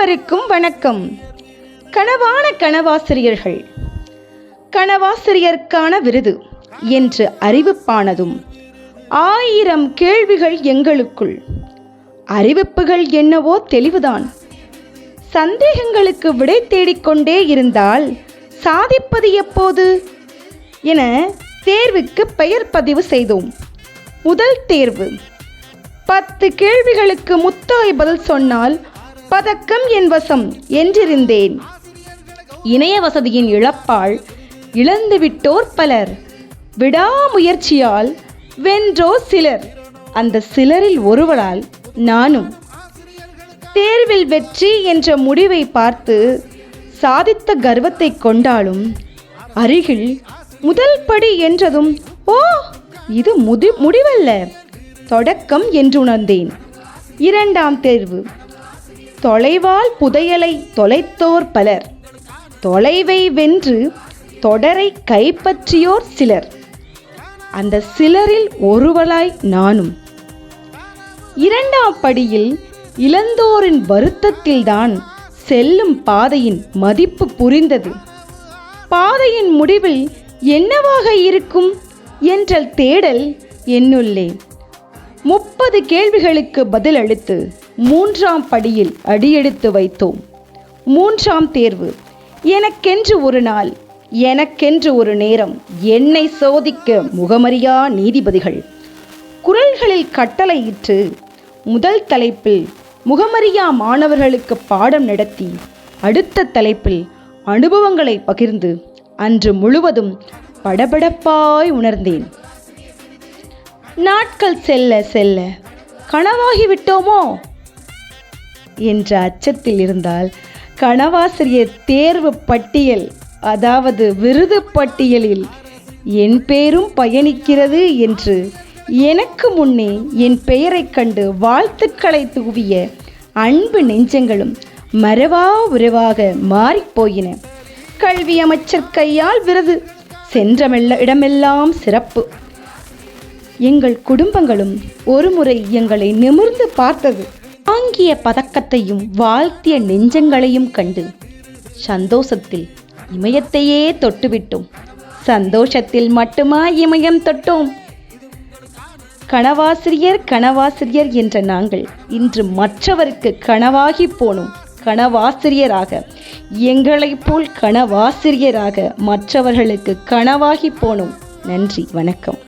அனைவருக்கும் வணக்கம். கனவான கனவாசிரியர்கள். கனவாசிரியருக்கான விருது என்று அறிவிப்பானதும் ஆயிரம் கேள்விகள் எங்களுக்குள். அறிவிப்புகள் என்னவோ தெளிவுதான். சந்தேகங்களுக்கு விடை தேடிக்கொண்டே இருந்தால் சாதிப்பது எப்போது? என தேர்வுக்கு பெயர் பதிவு செய்தோம். முதல் தேர்வு. பத்து கேள்விகளுக்கு முத்தாய் பதில் சொன்னால் பதக்கம் என் வசம் என்றிருந்தேன். இணைய வசதியின் இழப்பால் இழந்துவிட்டோர் பலர். விடாமுயற்சியால் வென்றோர் சிலர். அந்த சிலரில் ஒருவரால் நானும். தேர்வில் வெற்றி என்ற முடிவை பார்த்து சாதித்த கர்வத்தை கொண்டாலும் அருகில் முதல் படி என்றதும் ஓ இது முடி முடிவல்ல. தொடக்கம் என்று உணர்ந்தேன். இரண்டாம் தேர்வு. தொலைவால் புதையலை தொலைத்தோர் பலர். தொலைவை வென்று தொடரை கைப்பற்றியோர் சிலர். அந்த சிலரில் ஒருவளாய் நானும். இரண்டாம் படியில் இளந்தோரின் வருத்தத்தில்தான் செல்லும் பாதையின் மதிப்பு புரிந்தது. பாதையின் முடிவில் என்னவாக இருக்கும்? என்ற தேடல் என்னுள்ளே. முப்பது கேள்விகளுக்கு பதிலளித்து மூன்றாம் படியில் அடியெடுத்து வைத்தோம். மூன்றாம் தேர்வு. எனக்கென்று ஒரு நாள் எனக்கென்று ஒரு நேரம் என்னை சோதிக்க முகமறியா நீதிபதிகள். குரல்களில் கட்டளையிட்டு முதல் தலைப்பில் முகமறியா மாணவர்களுக்கு பாடம் நடத்தி அடுத்த தலைப்பில் அனுபவங்களை பகிர்ந்து அன்று முழுவதும் படபடப்பாய் உணர்ந்தேன். நாட்கள் செல்ல செல்ல கனவாகிவிட்டோமோ என்ற அச்சத்தில் இருந்தால் கனவாசிரியர் தேர்வு பட்டியல் அதாவது விருது பட்டியலில் என் பேரும் பயணிக்கிறது என்று எனக்கு முன்னே என் பெயரைக் கண்டு வாழ்த்துக்களை தூவிய அன்பு நெஞ்சங்களும் மரவா உறவாக மாறிப்போயின கல்வி அமைச்சர் கையால் விருது சென்றமெல்ல இடமெல்லாம் சிறப்பு. எங்கள் குடும்பங்களும் ஒருமுறை எங்களை நிமிர்ந்து பார்த்தது. வாங்கிய பதக்கத்தையும் வாழ்த்திய நெஞ்சங்களையும் கண்டு சந்தோஷத்தில் இமயத்தையே தொட்டுவிட்டோம். சந்தோஷத்தில் மட்டுமா இமயம் தொட்டோம். கனவாசிரியர் கனவாசிரியர் என்ற நாங்கள் இன்று மற்றவருக்கு கனவாகி போனோம். கனவாசிரியராக எங்களைப் போல் கனவாசிரியராக மற்றவர்களுக்கு கனவாகி போனோம். நன்றி வணக்கம்.